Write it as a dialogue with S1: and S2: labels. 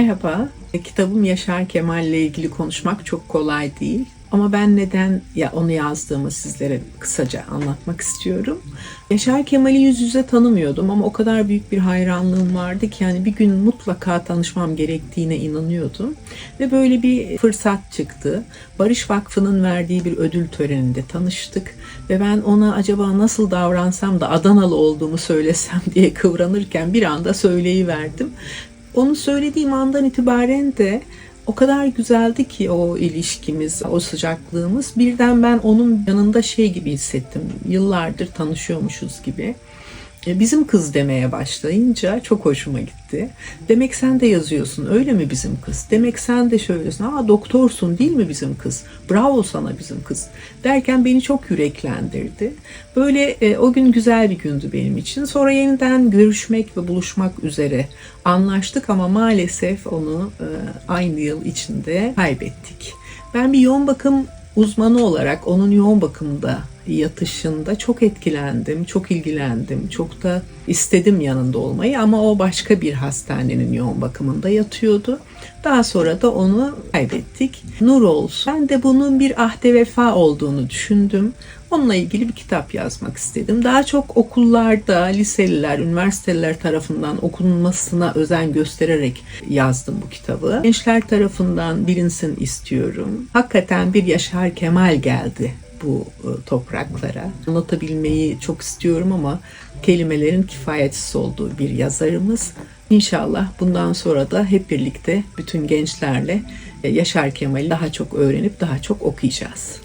S1: Merhaba. E, Kitabım Yaşar Kemal ile ilgili konuşmak çok kolay değil. Ama ben neden ya onu yazdığımı sizlere kısaca anlatmak istiyorum. Yaşar Kemal'i yüz yüze tanımıyordum ama o kadar büyük bir hayranlığım vardı ki yani bir gün mutlaka tanışmam gerektiğine inanıyordum. Ve böyle bir fırsat çıktı. Barış Vakfı'nın verdiği bir ödül töreninde tanıştık ve ben ona acaba nasıl davransam da Adanalı olduğumu söylesem diye kıvranırken bir anda söyleyiverdim. Onu söylediğim andan itibaren de o kadar güzeldi ki o ilişkimiz, o sıcaklığımız. Birden ben onun yanında şey gibi hissettim. Yıllardır tanışıyormuşuz gibi. E, Bizim kız demeye başlayınca çok hoşuma gitti. Demek sen de yazıyorsun öyle mi bizim kız? Demek sen de şöylesin. Aa doktorsun değil mi bizim kız? Bravo sana bizim kız. Derken beni çok yüreklendirdi. Böyle e, o gün güzel bir gündü benim için. Sonra yeniden görüşmek ve buluşmak üzere anlaştık ama maalesef onu e, aynı yıl içinde kaybettik. Ben bir yoğun bakım uzmanı olarak onun yoğun bakımda yatışında çok etkilendim, çok ilgilendim, çok da istedim yanında olmayı ama o başka bir hastanenin yoğun bakımında yatıyordu. Daha sonra da onu kaybettik. Nur olsun. Ben de bunun bir ahde vefa olduğunu düşündüm. Onunla ilgili bir kitap yazmak istedim. Daha çok okullarda, liseliler, üniversiteler tarafından okunmasına özen göstererek yazdım bu kitabı. Gençler tarafından bilinsin istiyorum. Hakikaten bir Yaşar Kemal geldi bu e, topraklara. Anlatabilmeyi çok istiyorum ama kelimelerin kifayetsiz olduğu bir yazarımız. İnşallah bundan sonra da hep birlikte bütün gençlerle e, Yaşar Kemal'i daha çok öğrenip daha çok okuyacağız.